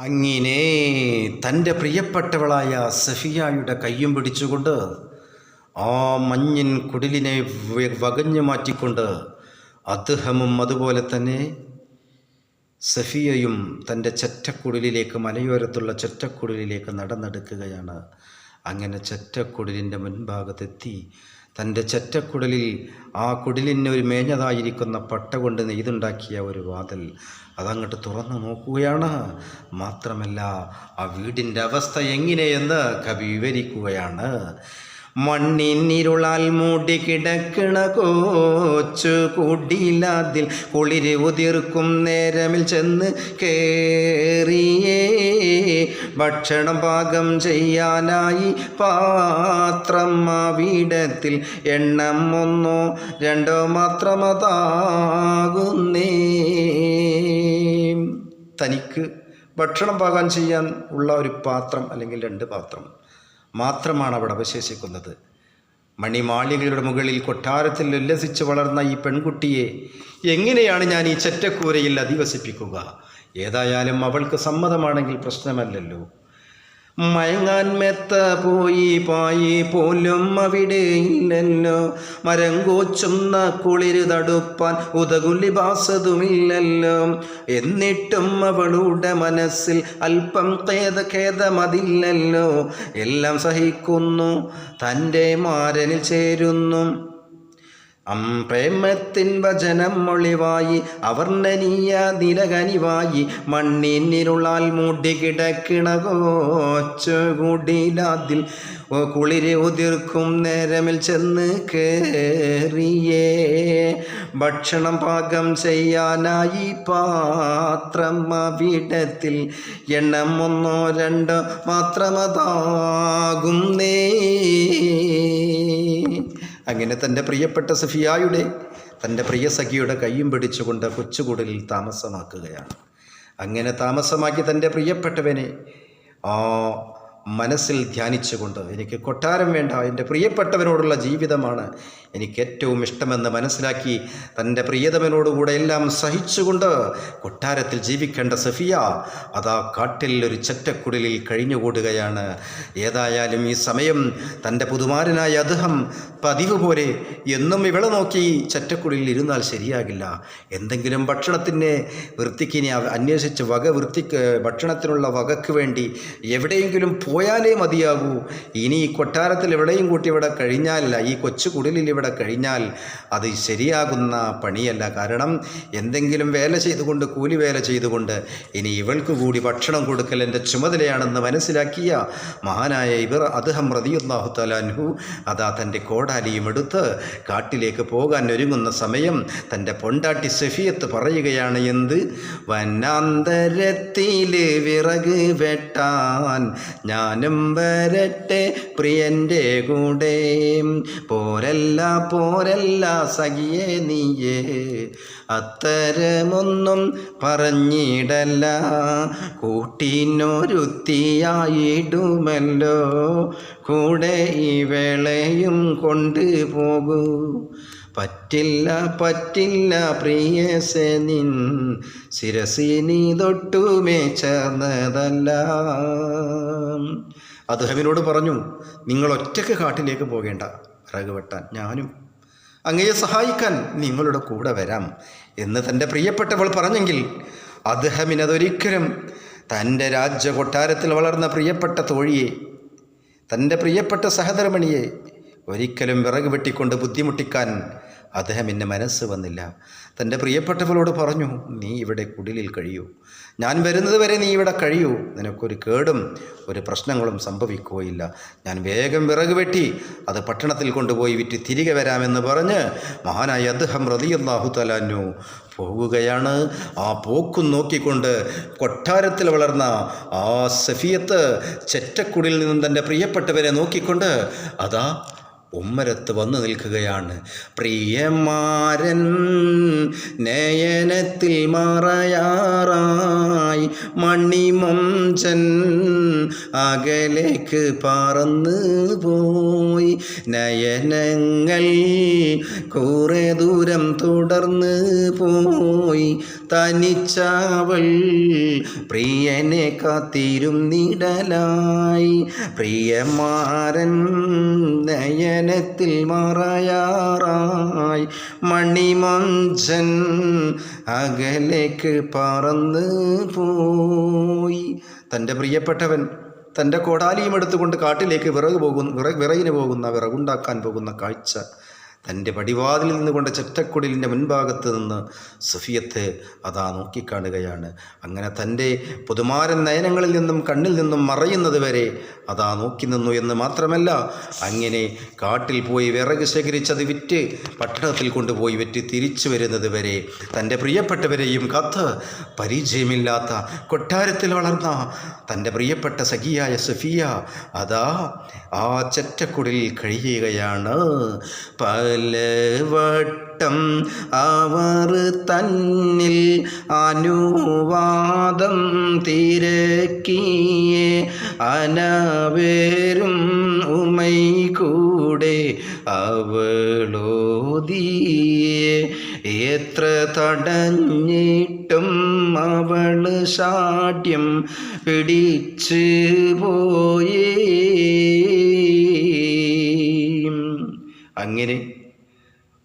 അങ്ങനെ തന്റെ പ്രിയപ്പെട്ടവളായ സഫിയായുടെ കയ്യും പിടിച്ചുകൊണ്ട് ആ മഞ്ഞിൻ കുടിലിനെ വകഞ്ഞു മാറ്റിക്കൊണ്ട് അദ്ദേഹമും അതുപോലെ തന്നെ സഫിയയും തന്റെ ചെറ്റക്കുടലിലേക്ക് മലയോരത്തുള്ള ചെറ്റക്കുടലിലേക്ക് നടന്നെടുക്കുകയാണ്. അങ്ങനെ ചെറ്റക്കുടിലിന്റെ മുൻഭാഗത്തെത്തി തന്റെ ചെറ്റക്കുടലിൽ ആ കുടിലിന് ഒരു മേഞ്ഞതായിരിക്കുന്ന പട്ട കൊണ്ട് നെയ്തുണ്ടാക്കിയ ഒരു വാതിൽ അതങ്ങോട്ട് തുറന്നു നോക്കുകയാണ്. മാത്രമല്ല ആ വീടിന്റെ അവസ്ഥ എങ്ങനെയെന്ന് കവി വിവരിക്കുകയാണ്. മണ്ണിനിരുളാൽ മൂടി കിടക്കണ കോച്ചു കൂടിയില്ലാതിൽ കുളിര് ഉതിർക്കും നേരമിൽ ചെന്ന് കേറിയേ. ഭക്ഷണം പാകം ചെയ്യാനായി പാത്രം മാവിടത്തിൽ എണ്ണം ഒന്നോ രണ്ടോ മാത്രമതാകുന്നേ. തനിക്ക് ഭക്ഷണം പാകം ചെയ്യാൻ ഉള്ള ഒരു പാത്രം അല്ലെങ്കിൽ രണ്ട് പാത്രം മാത്രമാണ് അവിടെ അവശേഷിക്കുന്നത്. മണിമാളികയുടെ മുകളിൽ കൊട്ടാരത്തിൽ ഉല്ലസിച്ച് വളർന്ന ഈ പെൺകുട്ടിയെ എങ്ങനെയാണ് ഞാൻ ഈ ചെറ്റക്കൂരയിൽ അധിവസിപ്പിക്കുക? ഏതായാലും അവൾക്ക് സമ്മതമാണെങ്കിൽ പ്രശ്നമല്ലല്ലോ. മയങ്ങാൻ മെത്ത പോയി പായി പോലും അവിടെ ഇല്ലല്ലോ. മരം കോച്ചുന്ന കുളിര് തടുപ്പാൻ ഉതകുലിബാസതുമില്ലല്ലോ എന്നിട്ടും അവളുടെ മനസ്സിൽ അല്പം ഖേദ ഖേദമതില്ലല്ലോ. എല്ലാം സഹിക്കുന്നു തന്റെ മാരനിൽ ചേരുന്നു. അം പ്രേമത്തിൻ വചനം മൊളിവായി അവർണനീയ നിലകനിവായി മണ്ണിനിരുളാൽ മൂടി കിടക്കിണ കോച്ചുകുടിലാതിൽ കുളിര് ഉതിർക്കും നേരമിൽ ചെന്ന് കേറിയേ. ഭക്ഷണം പാകം ചെയ്യാനായി പാത്രം അവിടത്തിൽ എണ്ണം ഒന്നോ രണ്ടോ മാത്രമതാകുന്നേ അങ്ങനെ തന്റെ പ്രിയപ്പെട്ട സഫിയായുടെ തന്റെ പ്രിയ സഖിയുടെ കൈയും പിടിച്ചുകൊണ്ട് കൊച്ചുകുടലിൽ താമസമാക്കുകയാണ്. അങ്ങനെ താമസമാക്കി തന്റെ പ്രിയപ്പെട്ടവനെ ആ മനസ്സിൽ ധ്യാനിച്ചുകൊണ്ട് എനിക്ക് കൊട്ടാരം വേണ്ട. എന്റെ പ്രിയപ്പെട്ടവനോടുള്ള ജീവിതമാണ് എനിക്ക് ഏറ്റവും ഇഷ്ടമെന്ന് മനസ്സിലാക്കി തന്റെ പ്രിയതമനോടുകൂടെ എല്ലാം സഹിച്ചുകൊണ്ട് കൊട്ടാരത്തിൽ ജീവിക്കേണ്ട സഫിയ അതാ കാട്ടിൽ ഒരു ചെറ്റക്കുടലിൽ കഴിഞ്ഞുകൂടുകയാണ്. ഏതായാലും ഈ സമയം തന്റെ പുതുമാരനായ അദ്ദേഹം പതിവ് പോലെ എന്നും ഇവളെ നോക്കി ചെറ്റക്കുടലിൽ ഇരുന്നാൽ ശരിയാകില്ല. എന്തെങ്കിലും ഭക്ഷണത്തിന്റെ വൃത്തിക്കിനി അന്വേഷിച്ച് വക വൃത്തിക്ക് ഭക്ഷണത്തിനുള്ള വകക്ക് വേണ്ടി എവിടെയെങ്കിലും പോയാലേ മതിയാകൂ. ഇനി ഈ കൊട്ടാരത്തിൽ എവിടെയും കൂട്ടി ഇവിടെ കഴിഞ്ഞാലല്ല ഈ കൊച്ചു കുടിലിൽ ഇവിടെ കഴിഞ്ഞാൽ അത് ശരിയാകുന്ന പണിയല്ല. കാരണം എന്തെങ്കിലും വേല ചെയ്തുകൊണ്ട് കൂലി വേല ചെയ്തുകൊണ്ട് ഇനി ഇവൾക്ക് കൂടി ഭക്ഷണം കൊടുക്കൽ എന്റെ ചുമതലയാണെന്ന് മനസ്സിലാക്കിയ മഹാനായ ഇവർ അദ്ദേഹം റതിയുല്ലാഹുത്തലാൻഹു അതാ തന്റെ കോടാലിയും എടുത്ത് കാട്ടിലേക്ക് പോകാൻ ഒരുങ്ങുന്ന സമയം തന്റെ പൊണ്ടാട്ടി സഫിയത്ത് പറയുകയാണ് എന്ത് വനാന്തരത്തിൽ വിറക് വെട്ടാൻ ഞാനും വരട്ടെ പ്രിയന്റെ കൂടെ. പോരല്ല പോരല്ല സഖിയെ നീയേ. അത്തരമൊന്നും പറഞ്ഞിടല്ല. കൂട്ടിനൊരുത്തിയായിടുമല്ലോ. കൂടെ ഈ വേളയും കൊണ്ടുപോകൂ. പറ്റില്ല പറ്റില്ല പ്രിയസെ നിൻ ശിരസിനി തൊട്ടുമേ ചേർന്നതല്ല. അദ്ദേഹമിനോട് പറഞ്ഞു നിങ്ങൾ ഒറ്റയ്ക്ക് കാട്ടിലേക്ക് പോകേണ്ട വിറക് ഞാനും. അങ്ങയെ സഹായിക്കാൻ നിങ്ങളുടെ കൂടെ വരാം. എന്ന് തന്റെ പ്രിയപ്പെട്ടവൾ പറഞ്ഞെങ്കിൽ അദ്ദേഹമിനതൊരിക്കലും തന്റെ രാജ്യ കൊട്ടാരത്തിൽ വളർന്ന പ്രിയപ്പെട്ട തോഴിയെ തന്റെ പ്രിയപ്പെട്ട സഹധർമ്മിണിയെ ഒരിക്കലും വിറക് വെട്ടിക്കൊണ്ട് ബുദ്ധിമുട്ടിക്കാൻ അദ്ദേഹം എന്റെ മനസ്സ് വന്നില്ല. തന്റെ പ്രിയപ്പെട്ടവളോട് പറഞ്ഞു നീ ഇവിടെ കുടിലിൽ കഴിയൂ. ഞാൻ വരുന്നത് വരെ നീ ഇവിടെ കഴിയൂ. നിനക്കൊരു കേടും ഒരു പ്രശ്നങ്ങളും സംഭവിക്കുകയില്ല. ഞാൻ വേഗം വിറക് വെട്ടി അത് പട്ടണത്തിൽ കൊണ്ടുപോയി വിറ്റ് തിരികെ വരാമെന്ന് പറഞ്ഞ് മഹാനായ അദ്ദേഹം റതിയല്ലാഹു തലാനു പോകുകയാണ്. ആ പോക്കും നോക്കിക്കൊണ്ട് കൊട്ടാരത്തിൽ വളർന്ന ആ സഫിയത്ത് ചെറ്റക്കുടിൽ നിന്നും തന്റെ പ്രിയപ്പെട്ടവരെ നോക്കിക്കൊണ്ട് അതാ ഉമ്മരത്ത് വന്നു നിൽക്കുകയാണ്. പ്രിയമാരൻ നയനത്തിൽ മറയാറായി മണിമൊഞ്ചൻ അകലേക്ക് പറന്ന് പോയി. നയനങ്ങൾ കുറേ ദൂരം തുടർന്ന് പോയി. തനിച്ചവൾ പ്രിയനെ കാത്തിരുന്നിടലായി പ്രിയമാരൻ നയനത്തിൽ മറയാറായി. മണിമഞ്ചൻ അകലേക്ക് പറന്ന് പോയി. തന്റെ പ്രിയപ്പെട്ടവൻ തന്റെ കോടാലിയും എടുത്തുകൊണ്ട് കാട്ടിലേക്ക് വിറക് പോകുന്ന വിറക് വിറകിന് പോകുന്ന വിറകുണ്ടാക്കാൻ പോകുന്ന കാഴ്ച തന്റെ പടിവാതിലിൽ നിന്നുകൊണ്ട് ചെറ്റക്കുടിലിന്റെ മുൻഭാഗത്ത് നിന്ന് സഫിയത്തെ അതാ നോക്കിക്കാണുകയാണ്. അങ്ങനെ തന്റെ പുതുമാരൻ നയനങ്ങളിൽ നിന്നും കണ്ണിൽ നിന്നും മറയുന്നത് വരെ അതാ നോക്കി നിന്നു എന്ന് മാത്രമല്ല അങ്ങനെ കാട്ടിൽ പോയി വിറക് ശേഖരിച്ചത് വിറ്റ് പട്ടണത്തിൽ കൊണ്ടുപോയി വിറ്റ് തിരിച്ചു വരുന്നത് വരെ തന്റെ പ്രിയപ്പെട്ടവരെയും കത്ത് പരിചയമില്ലാത്ത കൊട്ടാരത്തിൽ വളർന്ന തന്റെ പ്രിയപ്പെട്ട സഖിയായ സഫിയ അതാ ആ ചെറ്റക്കുടിൽ കഴിയുകയാണ്. പലവട്ടം അവർ തന്നിൽ അനുവാദം തിരക്കിയേ അനവേരും ഉമൈ കൂടെ അവളോതിയേ. എത്ര തടഞ്ഞിട്ടും അവൾ ശാഠ്യം പിടിച്ച് പോയേ. അങ്ങനെ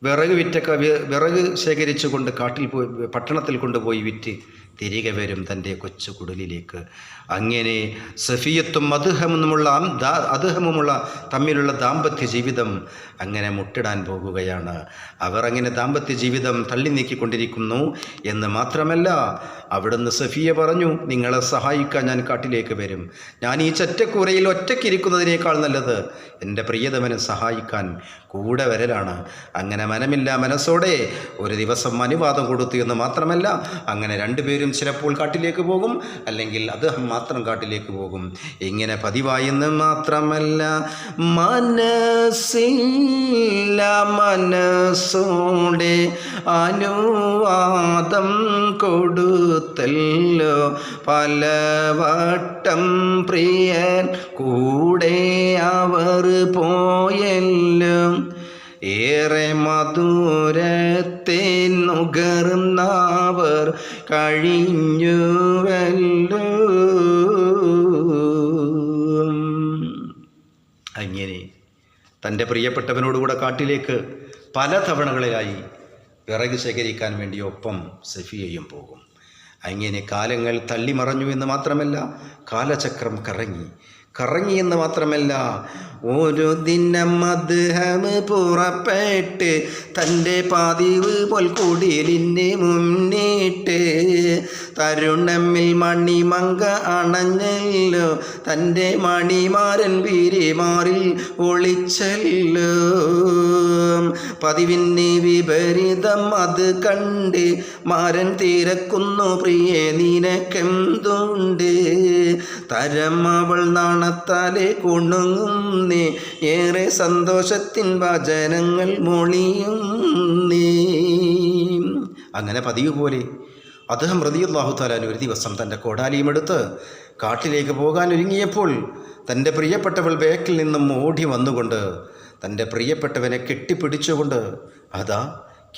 വിറക് വിറ്റൊക്കെ വിറക് ശേഖരിച്ചു കൊണ്ട് കാട്ടിൽ പോയി പട്ടണത്തിൽ കൊണ്ടുപോയി വിറ്റ് തിരികെ വരും തന്റെ കൊച്ചു കുടലിലേക്ക്. അങ്ങനെ സഫിയത്തും അദ്ദേഹമെന്നുമുള്ള അദ്ദേഹമുള്ള തമ്മിലുള്ള ദാമ്പത്യ ജീവിതം അങ്ങനെ മുട്ടിടാൻ പോകുകയാണ്. അവർ അങ്ങനെ ദാമ്പത്യ ജീവിതം തള്ളി നീക്കിക്കൊണ്ടിരിക്കുന്നു എന്ന് മാത്രമല്ല അവിടുന്ന് സഫിയ പറഞ്ഞു നിങ്ങളെ സഹായിക്കാൻ ഞാൻ കാട്ടിലേക്ക് വരും. ഞാൻ ഈ ചറ്റക്കൂരയിൽ ഒറ്റയ്ക്കിരിക്കുന്നതിനേക്കാൾ നല്ലത് എന്റെ പ്രിയതമനെ സഹായിക്കാൻ കൂടെ വരലാണ്. അങ്ങനെ മനമില്ല മനസ്സോടെ ഒരു ദിവസം അനുവാദം കൊടുത്തു എന്ന് മാത്രമല്ല അങ്ങനെ രണ്ടുപേരും ചിലപ്പോൾ കാട്ടിലേക്ക് പോകും. അല്ലെങ്കിൽ അദ്ദേഹം മാത്രം കാട്ടിലേക്ക് പോകും. ഇങ്ങനെ പതിവായി എന്ന് മാത്രമല്ല മനസ്സില്ല മനസ്സോടെ അനുവാദം കൊടുത്തല്ലോ. പലവട്ടം പ്രിയൻ കൂടെ കഴിഞ്ഞുവല്ലോ. അങ്ങനെ തന്റെ പ്രിയപ്പെട്ടവനോടുകൂടെ കാട്ടിലേക്ക് പല തവണകളിലായി വിറക് ശേഖരിക്കാൻ വേണ്ടി ഒപ്പം സഫിയയും പോകും. അങ്ങനെ കാലങ്ങൾ തള്ളിമറഞ്ഞു എന്ന് മാത്രമല്ല കാലചക്രം കറങ്ങി കറങ്ങി എന്ന് മാത്രമല്ല ഒരു ദിനം അദ്ദേഹം പുറപ്പെട്ട് തന്റെ പതിവ് പോൽ കുടിലിന്റെ മുന്നിട്ട് തരുണമ്മിൽ മണിമങ്ക അണഞ്ഞല്ലോ തന്റെ മണിമാരൻ വീരിമാറിൽ ഒളിച്ചല്ലോ. പതിവിന് വിപരീതം അത് കണ്ട് മാരൻ തിരക്കുന്നു പ്രിയെ നിനക്കെന്തുണ്ട്? തരം അവൾ നാണത്താലെ കുണുങ്ങുന്നേ. ഏറെ സന്തോഷത്തിൻ വചനങ്ങൾ മൊളിയുന്നേ അങ്ങനെ പതിവ് പോലെ അദ്ദേഹം റതിയുള്ളാഹു താലാൻ ഒരു ദിവസം തന്റെ കോടാലിയും എടുത്ത് കാട്ടിലേക്ക് പോകാൻ ഒരുങ്ങിയപ്പോൾ തന്റെ പ്രിയപ്പെട്ടവൾ ബേക്കിൽ നിന്നും ഓടി വന്നുകൊണ്ട് തന്റെ പ്രിയപ്പെട്ടവനെ കെട്ടിപ്പിടിച്ചുകൊണ്ട് അതാ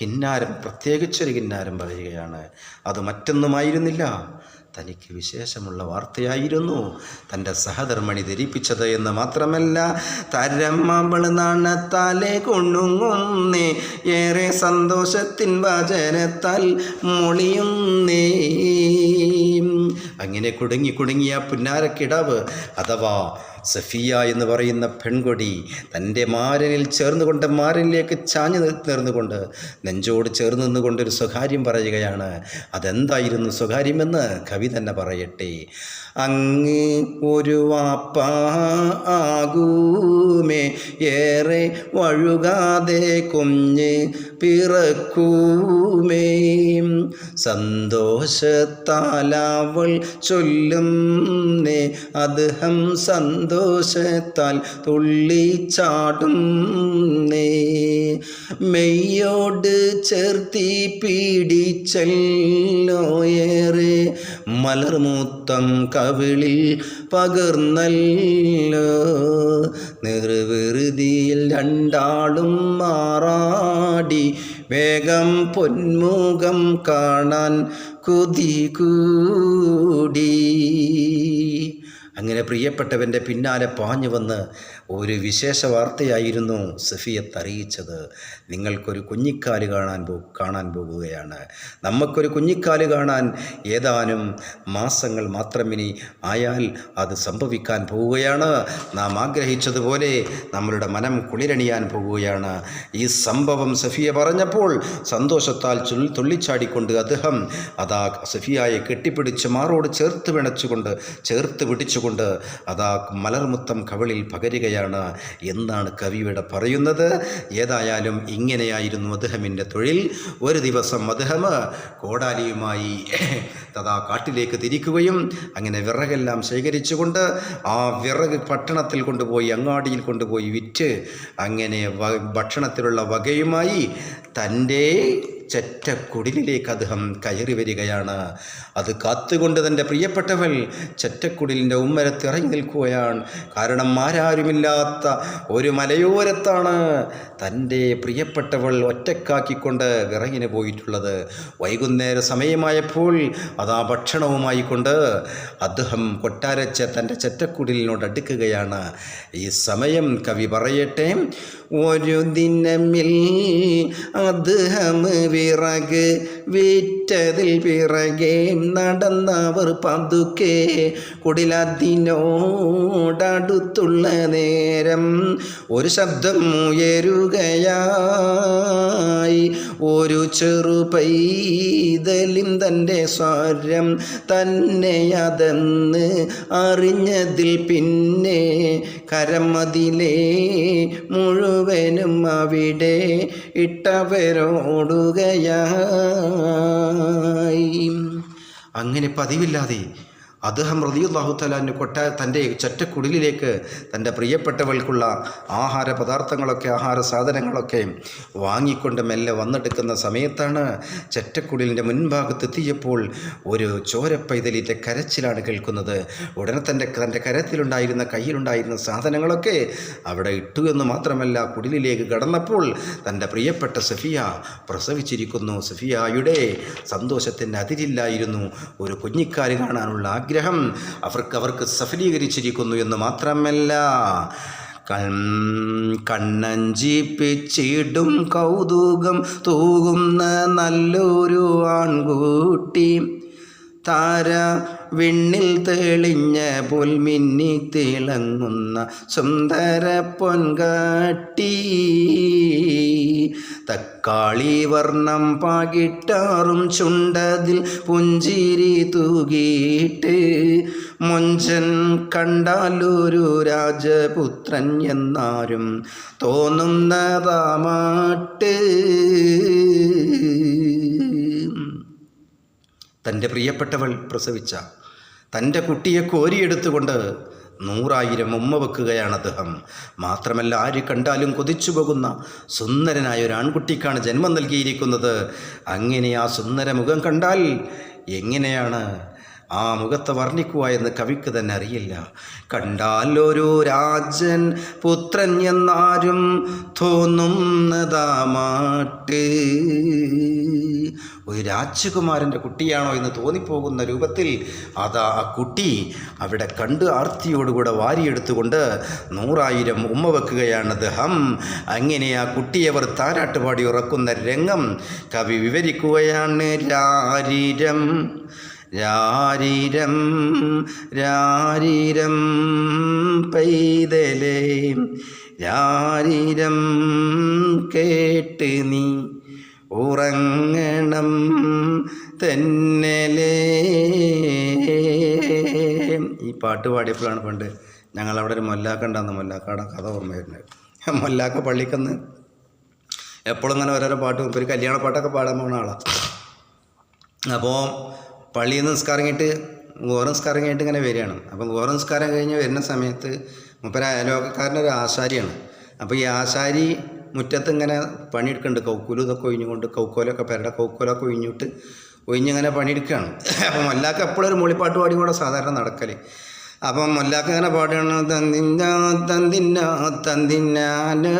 കിന്നാരം പ്രത്യേകിച്ചൊരു കിന്നാരം പറയുകയാണ്. അത് മറ്റൊന്നുമായിരുന്നില്ല. തനിക്ക് വിശേഷമുള്ള വാർത്തയായിരുന്നു. തന്റെ സഹധർമ്മണി ധരിപ്പിച്ചത് എന്ന് മാത്രമല്ല തരമ്മവൾ നാണത്താലെ കൊണ്ടുങ്ങുന്നേ ഏറെ സന്തോഷത്തിൻ വചനത്താൽ മൊളിയുന്നേ. അങ്ങനെ കുടുങ്ങി കുടുങ്ങിയ പുന്നാരക്കിടാവ് അഥവാ സഫിയ എന്ന് പറയുന്ന പെൺകൊടി തന്റെ മാരനിൽ ചേർന്നുകൊണ്ട് മാരനിലേക്ക് ചാഞ്ഞു നിർന്നുകൊണ്ട് നെഞ്ചോട് ചേർന്ന് നിന്നുകൊണ്ട് ഒരു സ്വകാര്യം പറയുകയാണ്. അതെന്തായിരുന്നു സ്വകാര്യമെന്ന് കവി തന്നെ പറയട്ടെ. അങ്ങ് ഒരു വാപ്പ ആകൂമേ ഏറെ വഴുകാതെ കുഞ്ഞ് പിറക്കൂമേ. സന്തോഷത്താലവൾ ചൊല്ലുന്നേ. അദ്ദേഹം സന്തോഷത്താൽ തുള്ളിച്ചാടും മെയ്യോട് ചേർത്തി പീഡിച്ചല്ലോയേറെ മലർമൂത്തം കവിളിൽ പകർന്നല്ലോ. നിർവൃതിയിൽ രണ്ടാളും മാറാടി. വേഗം പൊന്മുഖം കാണാൻ കൊതി കൂടി അങ്ങനെ പ്രിയപ്പെട്ടവന്റെ പിന്നാലെ പാഞ്ഞു വന്ന് ഒരു വിശേഷ വാർത്തയായിരുന്നു സഫിയത്ത് അറിയിച്ചത്. നിങ്ങൾക്കൊരു കുഞ്ഞിക്കാൽ കാണാൻ പോ കാണാൻ പോകുകയാണ്. നമുക്കൊരു കുഞ്ഞിക്കാൽ കാണാൻ ഏതാനും മാസങ്ങൾ മാത്രമിനി ആയാൽ അത് സംഭവിക്കാൻ പോവുകയാണ്. നാം ആഗ്രഹിച്ചതുപോലെ നമ്മളുടെ മനം കുളിരണിയാൻ പോവുകയാണ്. ഈ സംഭവം സഫിയ പറഞ്ഞപ്പോൾ സന്തോഷത്താൽ തുള്ളിച്ചാടിക്കൊണ്ട് അദ്ദേഹം അതാ സഫിയായെ കെട്ടിപ്പിടിച്ച് മാറോട് ചേർത്ത് വിണച്ചുകൊണ്ട് ചേർത്ത് പിടിച്ചുകൊണ്ട് അതാ മലർമുത്തം കവിളിൽ പകരുകയാണ് എന്നാണ് കവിയുടെ പറയുന്നത്. ഏതായാലും ഇങ്ങനെയായിരുന്നു അദ്ദേഹമിന്റെ തൊഴിൽ. ഒരു ദിവസം അദ്ദേഹം കോടാലിയുമായി തഥാ കാട്ടിലേക്ക് തിരിക്കുകയും അങ്ങനെ വിറകെല്ലാം ശേഖരിച്ചുകൊണ്ട് ആ വിറക് പട്ടണത്തിൽ കൊണ്ടുപോയി അങ്ങാടിയിൽ കൊണ്ടുപോയി വിറ്റ് അങ്ങനെ ഭക്ഷണത്തിലുള്ള വകയുമായി തന്റെ ചെറ്റക്കുടിലിലേക്ക് അദ്ദേഹം കയറി വരികയാണ്. അത് കാത്തുകൊണ്ട് തന്റെ പ്രിയപ്പെട്ടവൾ ചെറ്റക്കുടിലിന്റെ ഉമ്മരത്ത് ഇറങ്ങി നിൽക്കുകയാണ്. കാരണം ആരാരുമില്ലാത്ത ഒരു മലയോരത്താണ് തന്റെ പ്രിയപ്പെട്ടവൾ ഒറ്റക്കാക്കിക്കൊണ്ട് വിറങ്ങിന് പോയിട്ടുള്ളത്. വൈകുന്നേര സമയമായപ്പോൾ അതാ ഭക്ഷണവുമായി കൊണ്ട് അദ്ദേഹം കൊട്ടാരച്ച തന്റെ ചെറ്റക്കുടിലിനോട് അടുക്കുകയാണ്. ഈ സമയം കവി പറയട്ടെ ഒരു ദിനമിൽ അദ്ദേഹം വിറക് വിറ്റതിൽ പിറകെ നടന്നവർ പതുക്കെ കുടിലതിനോടടുത്തുള്ള നേരം ഒരു ശബ്ദം ഉയരുകയായി. ഒരു ചെറു പൈതലും തന്റെ സ്വരം തന്നെ അതെന്ന് അറിഞ്ഞതിൽ പിന്നെ കരമതിലേ മുഴുവനും അവിടെ ഇട്ടവരോടുകയായി. അങ്ങനെ പതിവില്ലാതെ അദ്ദേഹം റതിയുല്ലാഹു തലാന്റെ കൊട്ട തന്റെ ചറ്റക്കുടിലിലേക്ക് തന്റെ പ്രിയപ്പെട്ടവൾക്കുള്ള ആഹാര പദാർത്ഥങ്ങളൊക്കെ ആഹാര സാധനങ്ങളൊക്കെ വാങ്ങിക്കൊണ്ട് മെല്ലെ വന്നെടുക്കുന്ന സമയത്താണ് ചറ്റക്കുടിലിന്റെ മുൻഭാഗത്തെത്തിയപ്പോൾ ഒരു ചോരപ്പൈതലിന്റെ കരച്ചിലാണ് കേൾക്കുന്നത്. ഉടനെ തന്റെ തന്റെ കരത്തിലുണ്ടായിരുന്ന കയ്യിലുണ്ടായിരുന്ന സാധനങ്ങളൊക്കെ അവിടെ ഇട്ടു എന്ന് മാത്രമല്ല കുടിലിലേക്ക് കടന്നപ്പോൾ തന്റെ പ്രിയപ്പെട്ട സഫിയ പ്രസവിച്ചിരിക്കുന്നു. സഫിയായുടെ സന്തോഷത്തിന്റെ അതിരില്ലായിരുന്നു. ഒരു കുഞ്ഞിക്കാരി കാണാനുള്ള ആഗ്രഹം അവർക്ക് അവർക്ക് സഫലീകരിച്ചിരിക്കുന്നു എന്ന് മാത്രമല്ല. കണ്ണഞ്ചിപ്പിച്ചിടും കൗതുകം തൂകുന്ന നല്ലൊരു ആൺകുട്ടി. താര വിണ്ണിൽ തെളിഞ്ഞ പുൽമിന്നി തിളങ്ങുന്ന സുന്ദര പൊൻകാട്ടി. തക്കാളി വർണം പാകിട്ടാറും ചുണ്ടതിൽ പുഞ്ചിരി തൂകിയിട്ട്. മുഞ്ചൻ കണ്ടാലൊരു രാജപുത്രൻ എന്നാരും തോന്നുന്നതാമാട്ട് തന്റെ പ്രിയപ്പെട്ടവൾ പ്രസവിച്ച തന്റെ കുട്ടിയെ കോരിയെടുത്തുകൊണ്ട് നൂറായിരം ഉമ്മ വെക്കുകയാണ് അദ്ദേഹം. മാത്രമല്ല ആര് കണ്ടാലും കൊതിച്ചു പോകുന്ന സുന്ദരനായ ഒരു ആൺകുട്ടിക്കാണ് ജന്മം നൽകിയിരിക്കുന്നത്. അങ്ങനെ ആ സുന്ദര മുഖം കണ്ടാൽ എങ്ങനെയാണ് ആ മുഖത്തെ വർണിക്കുക എന്ന് കവിക്ക് തന്നെ അറിയില്ല. കണ്ടാൽ ഒരു രാജൻ പുത്രൻ എന്നാരും തോന്നുന്നതാമാട്ട് ഒരു രാജകുമാരന്റെ കുട്ടിയാണോ എന്ന് തോന്നിപ്പോകുന്ന രൂപത്തിൽ അതാ ആ കുട്ടി അവിടെ കണ്ട് ആർത്തിയോടുകൂടെ വാരിയെടുത്തുകൊണ്ട് നൂറായിരം ഉമ്മ വെക്കുകയാണ് ദഹം. അങ്ങനെ ആ കുട്ടിയവർ താരാട്ടുപാടി താരാട്ട് പാടി ഉറക്കുന്ന രംഗം കവി വിവരിക്കുകയാണ്. രാരിരം രാരിരം രാരീരം പൈതലേ രാരീരം കേട്ട് നീ ഉറങ്ങണം തന്നലേ. ഈ പാട്ട് പാടിയപ്പോഴാണ് പണ്ട് ഞങ്ങളവിടെ ഒരു മൊല്ലാക്കണ്ടെന്ന് മൊല്ലാക്കയുടെ കഥ ഓർമ്മ വരുന്നത്. മൊല്ലാക്ക പള്ളിക്കന്ന് എപ്പോഴും ഇങ്ങനെ ഓരോരോ പാട്ട് ഒരു കല്യാണ പാട്ടൊക്കെ പാടാൻ പോകുന്ന ആളാണ് അപ്പോൾ പള്ളിയിൽ നിന്ന് നിസ്കാരം കഴിഞ്ഞിട്ട് ഗോറംസ്കാരം കഴിഞ്ഞിട്ട് ഇങ്ങനെ വരികയാണ്. അപ്പം ഗോറംസ്കാരം കഴിഞ്ഞ് വരുന്ന സമയത്ത് മുപ്പര അയലോകക്കാരന്റെ ഒരു ആശാരിയാണ്. അപ്പോൾ ഈ ആശാരി മുറ്റത്ത് ഇങ്ങനെ പണിയെടുക്കുന്നുണ്ട്. കൗക്കൂലും ഇതൊക്കെ ഒഴിഞ്ഞുകൊണ്ട് കൗക്കോലൊക്കെ പേരുടെ കൗക്കോലൊക്കെ ഒഴിഞ്ഞിട്ട് ഒഴിഞ്ഞിങ്ങനെ പണിയെടുക്കുകയാണ്. അപ്പം മല്ലാക്ക് എപ്പോഴും ഒരു മൂളിപ്പാട്ട് പാടി കൂടെ സാധാരണ നടക്കൽ അപ്പം മുല്ലാക്കങ്ങനെ പാടുകയാണ് തന്തിന്ന തന്തിന്നോ തന്തിന്നാനോ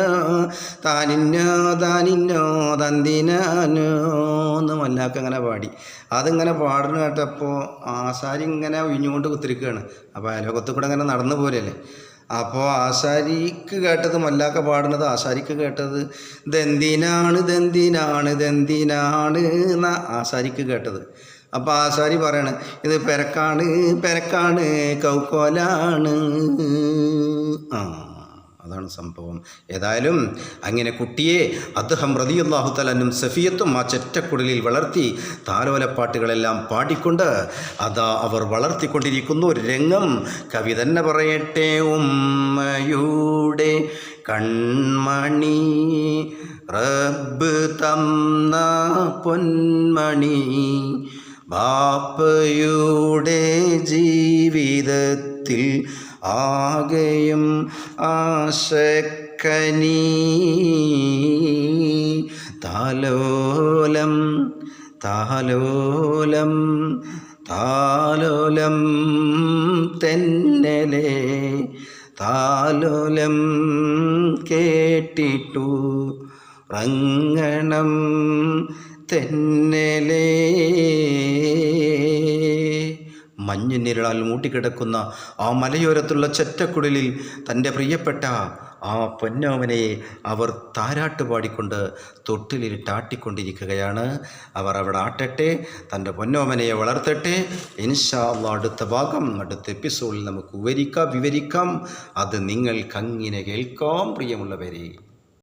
താനിന്നോ താനിന്നോ തന്തിനാനോ എന്ന് മുല്ലാക്കങ്ങനെ പാടി. അതിങ്ങനെ പാടുന്ന കേട്ടപ്പോൾ ആശാരി ഇങ്ങനെ ഒഴിഞ്ഞുകൊണ്ട് കുത്തിരിക്കുകയാണ്. അപ്പോൾ അയലോകത്ത് കൂടെ ഇങ്ങനെ നടന്നു പോരല്ലേ? അപ്പോൾ ആശാരിക്ക് കേട്ടത് മല്ലാക്ക പാടുന്നത് ആശാരിക്ക് കേട്ടത് ദന്തിനാണ് ദന്തിനാണ് ദന്തിനാണ് എന്ന ആശാരിക്ക് കേട്ടത്. അപ്പോൾ ആശാരി പറയണ് ഇത് പെരക്കാണ് പെരക്കാണ് കൗക്കോലാണ്. ആ അതാണ് സംഭവം. ഏതായാലും അങ്ങനെ കുട്ടിയെ അദ്ദേഹം റതിയുല്ലാഹു തലനും സഫിയത്തും ആ ചെറ്റക്കുടലിൽ വളർത്തി താലോലപ്പാട്ടുകളെല്ലാം പാടിക്കൊണ്ട് അതാ അവർ വളർത്തിക്കൊണ്ടിരിക്കുന്ന. ഒരു രംഗം കവി തന്നെ പറയട്ടെ ഉമ്മയുടെ കൺമണി റബ്ബ് തന്ന പൊന്മണി ബാപ്പയുടെ ജീവിതത്തിൽ ആകെയും ആശക്കനി താലോലം താലോലം താലോലം തെന്നലെ താലോലം കേട്ടിട്ടു റങ്ങണം തെന്നലേ മഞ്ഞുനിരളാൽ മൂട്ടിക്കിടക്കുന്ന ആ മലയോരത്തുള്ള ചെറ്റക്കുടലിൽ തന്റെ പ്രിയപ്പെട്ട ആ പൊന്നോമനെ അവർ താരാട്ട് പാടിക്കൊണ്ട് തൊട്ടിലിട്ട് ആട്ടിക്കൊണ്ടിരിക്കുകയാണ് അവർ അവിടെ ആട്ടട്ടെ തന്റെ പൊന്നോമനയെ വളർത്തട്ടെ. ഇൻഷാ അടുത്ത ഭാഗം അടുത്ത എപ്പിസോഡിൽ നമുക്ക് വിവരിക്കാം വിവരിക്കാം. അത് നിങ്ങൾക്കങ്ങനെ കേൾക്കാം പ്രിയമുള്ളവരെ.